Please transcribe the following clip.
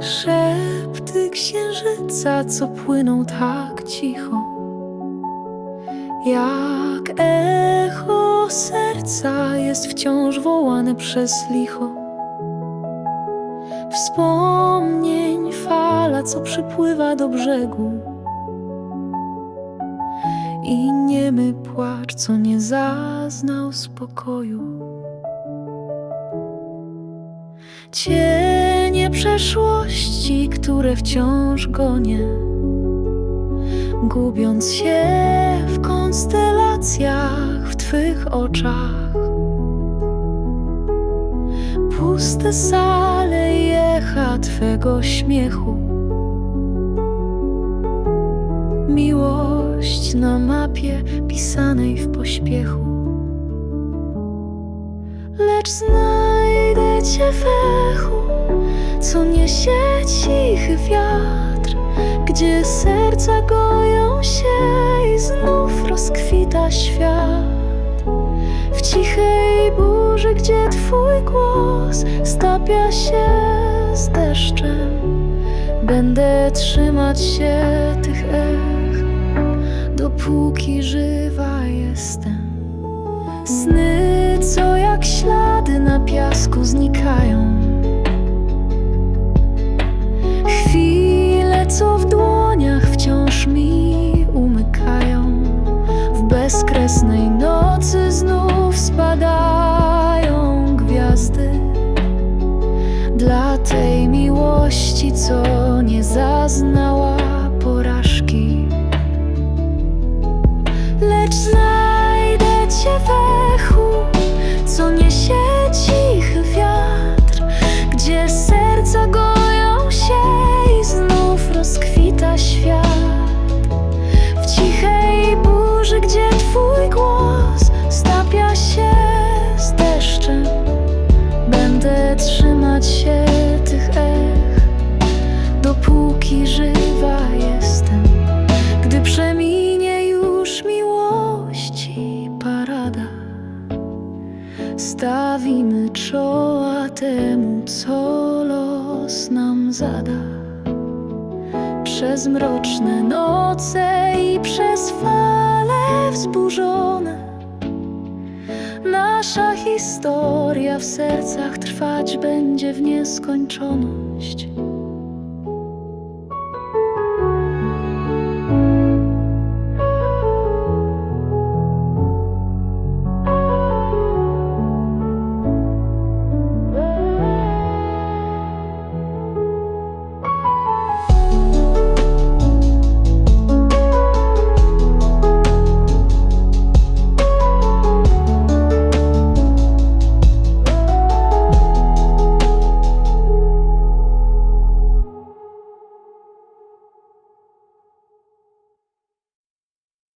Szepty księżyca, co płyną tak cicho, jak echo serca jest wciąż wołane przez licho. Wspomnień fala, co przypływa do brzegu i niemy płacz, co nie zaznał spokoju. Przeszłości, które wciąż gonię, gubiąc się w konstelacjach w Twych oczach. Puste sale i echa Twego śmiechu. Miłość na mapie pisanej w pośpiechu. Lecz znajdę Cię w echu, co niesie cichy wiatr, gdzie serca goją się i znów rozkwita świat. W cichej burzy, gdzie Twój głos stapia się z deszczem, będę trzymać się tych ech, dopóki żywa jestem. Sny, co jak ślady na piasku znikają. Co w dłoniach wciąż mi umykają. W bezkresnej nocy znów spadają gwiazdy. Dla tej miłości, co nie zaznała trzymać się tych ech, dopóki żywa jestem. Gdy przeminie już miłości parada, stawimy czoła temu, co los nam zada. Przez mroczne noce i przez fale wzburzone, nasza historia w sercach trwać będzie w nieskończoność.